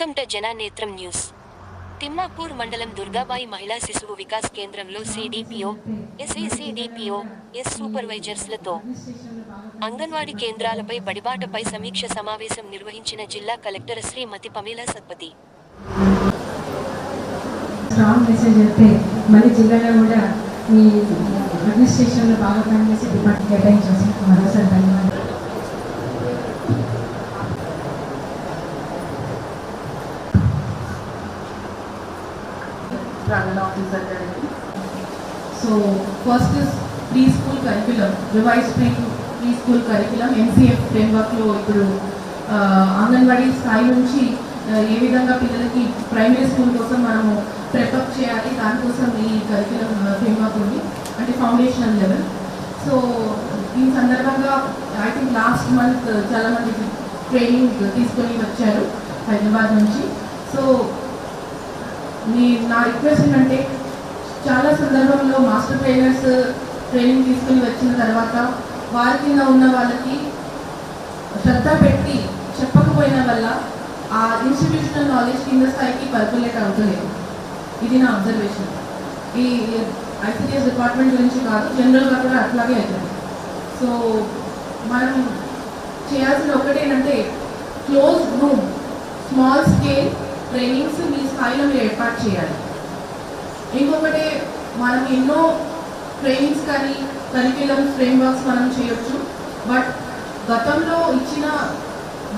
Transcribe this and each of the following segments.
Welcome to Jananetram news. Timmapur మండలం దుర్గాబాయి మహిళా శిశువు వికాస్ కేంద్రంలో సిడిపిఓ ఎస్ఈసిడిపిఓ ఎస్ సూపర్వైజర్స్లతో అంగన్వాడీ కేంద్రాలపై బడిబాటపై సమీక్ష సమావేశం నిర్వహించిన జిల్లా collector Shrimati Pamela Satpathy. Strong message అయితే మళ్ళీ జిల్లాలో కూడా మీ అడ్మినిస్ట్రేషన్లో బాగా పనిచేసి డిపార్ట్మెంట్ కేటాయించాల్సి మరోసారి ధన్యవాదాలు ఆఫీస్ officer గారికి so first is pre school curriculum revise pre pre school curriculum NCF ఫ్రేమ్వర్క్లో ఇప్పుడు అంగన్వాడీ స్థాయి నుంచి ఏ విధంగా పిల్లలకి ప్రైమరీ స్కూల్ కోసం మనము ప్రిపప్ చేయాలి దానికోసం ఈ కరికులం ఫ్రేమ్వర్క్ ఉంది. అంటే ఫౌండేషనల్ లెవెల్ సో దీని సందర్భంగా ఐ థింక్ లాస్ట్ మంత్ చాలా మంది ట్రైనింగ్ తీసుకొని వచ్చారు హైదరాబాద్ నుంచి. సో మీ నా రిక్వెస్ట్ ఏంటంటే చాలా సందర్భంలో మాస్టర్ ట్రైనర్స్ ట్రైనింగ్ తీసుకుని వచ్చిన తర్వాత వారి కింద ఉన్న వాళ్ళకి శ్రద్ధ పెట్టి చెప్పకపోయిన వల్ల ఆ ఇన్స్టిట్యూషనల్ నాలెడ్జ్ కింద స్థాయికి పర్కులేట్ అవుతలేదు. ఇది నా అబ్జర్వేషన్ ఈ ఐసీఎస్ డిపార్ట్మెంట్ గురించి కాదు జనరల్గా కూడా అట్లాగే అవుతుంది. సో మనం చేయాల్సిన ఒకటేనంటే close room small scale trainings మీ స్థాయిలో మీరు ఏర్పాటు చేయాలి. ఇంకొకటి మనం ఎన్నో ట్రైనింగ్స్ కానీ కరిక్యులం ఫ్రేమ్వర్క్స్ మనం చేయొచ్చు. బట్ గతంలో ఇచ్చిన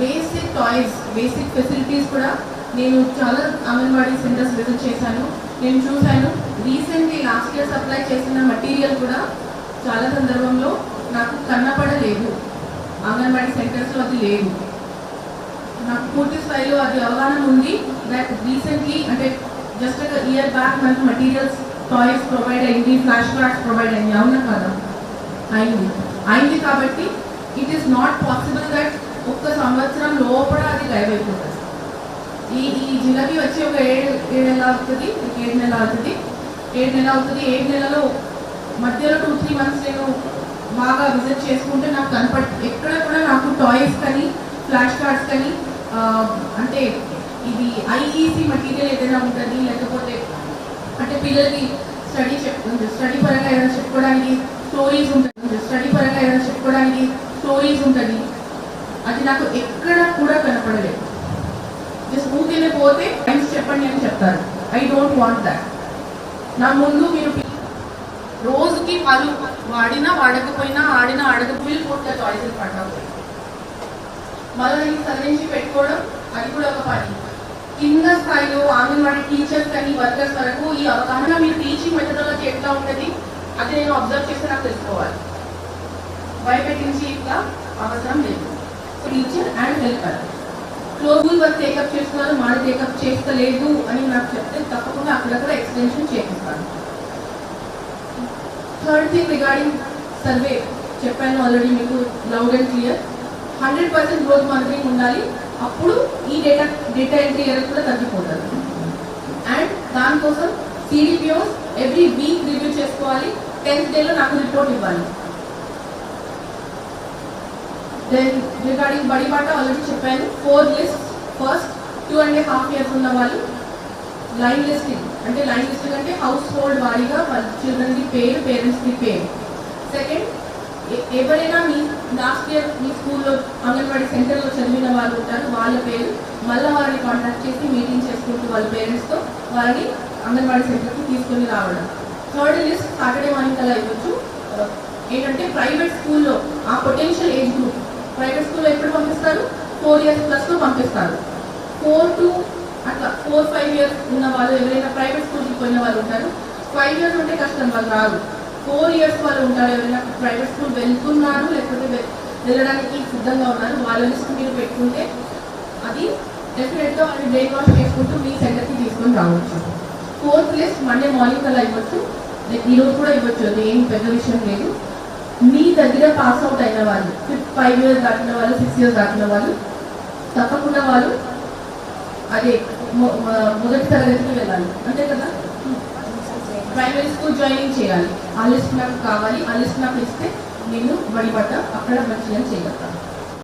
బేసిక్ టాయ్స్ బేసిక్ ఫెసిలిటీస్ కూడా నేను చాలా అంగన్వాడీ సెంటర్స్ విజిట్ చేశాను. నేను చూశాను. రీసెంట్లీ లాస్ట్ ఇయర్ సప్లై చేసిన మటీరియల్ కూడా చాలా సందర్భంలో నాకు కన్నపడలేదు. అంగన్వాడీ సెంటర్స్లో అది లేదు. నాకు పూర్తి స్థాయిలో అది అవగాహన ఉంది. లైక్ రీసెంట్లీ అంటే జస్ట్ ఒక ఇయర్ బ్యాక్ మనకు మటీరియల్స్ టాయ్స్ ప్రొవైడ్ అయింది ఫ్లాష్ కార్డ్స్ ప్రొవైడ్ అయింది అవునా కదా? అయింది. అయింది కాబట్టి it is not possible that ఒక్క సంవత్సరం లోపల అది గైవ్ అయిపోతుంది. ఈ ఈ జిలబీ వచ్చి ఒక ఏడు ఏడు నెల అవుతుంది ఏడు నెల అవుతుంది. ఏడు నెల అవుతుంది ఏడు నెలలో మధ్యలో టూ త్రీ మంత్స్ నేను బాగా విజిట్ చేసుకుంటే నాకు కనపడ ఎక్కడ కూడా నాకు టాయ్స్ కానీ ఫ్లాష్ కార్డ్స్ కానీ అంటే ఇది ఐఈసీ మెటీరియల్ ఏదైనా ఉంటుంది లేకపోతే అంటే పిల్లలకి స్టడీ చెప్ స్టడీ పరంగా ఏదైనా చెప్పుకోవడానికి స్టోరీస్ ఉంటుంది స్టడీ పరంగా ఏదైనా చెప్పుకోవడానికి స్టోరీస్ ఉంటుంది. అది నాకు ఎక్కడ కూడా కనపడలేదు. జస్ట్ ఊరికే పోతే టైమ్స్ చెప్పండి అని చెప్తారు. ఐ డోంట్ వాంట్ దాట్ నా ముందు మీరు రోజుకి వాళ్ళు వాడినా వాడకపోయినా ఆడినా ఆడకపోయి పూర్తిగా చాయిసెస్ పడ్డవు. మళ్ళీ సరించి పెట్టుకోవడం అది కూడా ఒక పని. కింద స్థాయిలో అంగన్వాడీ టీచర్స్ కానీ వర్కర్స్ వరకు ఈ అవగాహన మీ టీచింగ్ మెథడాలజీ ఎట్లా ఉంటుంది? అది నేను అబ్జర్వ్ చేస్తే నాకు తెలుసుకోవాలి. భయపెట్టించి ఇట్లా అవసరం లేదు. Teacher and helper. క్లోజుల్ work take up చేస్తున్నారు మాది టేకప్ చేస్తలేదు అని నాకు చెప్తే తప్పకుండా అక్కడక్కడ ఎక్స్టెన్షన్ చేపిస్తాను. Third thing regarding survey. చెప్పాను ఆల్రెడీ మీకు loud and clear hundred percent growth monitoring ఉండాలి. అప్పుడు ఈ డేటా డేటా ఎంట్రీ ఎర్రర్ కూడా తగ్గిపోతుంది అండ్ దానికోసం సిడిపిఓస్ ఎవ్రీ వీక్ రివ్యూ చేసుకోవాలి. టెన్త్ డేలో నాకు రిపోర్ట్ ఇవ్వాలి. దెన్ రిగార్డింగ్ బడి బాట ఆల్రెడీ చెప్పాను. Four list first two and half years ఉన్న వాళ్ళు లైన్ లిస్టింగ్ అంటే లైన్ లిస్టింగ్ అంటే హౌస్ హోల్డ్ వారీగా వాళ్ళ చిల్డ్రన్కి పేరు పేరెంట్స్కి పేరు. సెకండ్ ఎవరైనా మీ లాస్ట్ ఇయర్ మీ స్కూల్లో అంగన్వాడీ సెంటర్లో చదివిన వాళ్ళు ఉంటారు వాళ్ళ పేరు మళ్ళీ వారిని కాంటాక్ట్ చేసి మీటింగ్ చేసుకుంటూ వాళ్ళ పేరెంట్స్తో వారిని అంగన్వాడీ సెంటర్కి తీసుకుని రావడం. థర్డ్ లిస్ట్ సాటర్డే మార్నింగ్ అలా ఇవ్వచ్చు ఏంటంటే ప్రైవేట్ స్కూల్లో ఆ పొటెన్షియల్ ఏజ్ గ్రూప్ ప్రైవేట్ స్కూల్లో ఎప్పుడు పంపిస్తారు? ఫోర్ ఇయర్స్ ప్లస్లో పంపిస్తారు. ఫోర్ టు అట్లా ఫోర్ ఫైవ్ ఇయర్స్ ఉన్న వాళ్ళు ఎవరైనా ప్రైవేట్ స్కూల్కి పోయిన వాళ్ళు ఉంటారు. ఫైవ్ ఇయర్స్ ఉంటే కష్టం వాళ్ళు రాదు ఫోర్ ఇయర్స్ వాళ్ళు ఉంటారు ఎవరైనా ప్రైవేట్ స్కూల్ వెళ్తున్నారు లేకపోతే వెళ్ళడానికి సిద్ధంగా ఉన్నారు. వాళ్ళ లిస్ట్ మీరు పెట్టుకుంటే డెఫినెట్గా వాళ్ళు బ్రెయిన్ వాష్ చేసుకుంటూ మీ సెంటర్కి తీసుకొని రావచ్చు. ఫోర్త్ లిస్ట్ మండే మార్నింగ్ అలా ఇవ్వచ్చు. లైక్ ఈరోజు కూడా ఇవ్వచ్చు. అది ఏం పెద్ద విషయం లేదు. మీ దగ్గర పాస్ అవుట్ అయిన వాళ్ళు ఫిఫ్త్ ఫైవ్ ఇయర్స్ దాటిన వాళ్ళు సిక్స్ ఇయర్స్ దాటిన వాళ్ళు తప్పకుండా వాళ్ళు అదే మొదటి తరగతికి వెళ్ళాలి. అంతే కదా? ప్రైమరీ స్కూల్ జాయినింగ్ చేయాలి. ఆ లిస్ట్ నాకు కావాలి. ఆ లిస్ట్ నాకు ఇస్తే నేను బడిపడ్డా అక్కడ మంచిగా చేయగలుగుతాను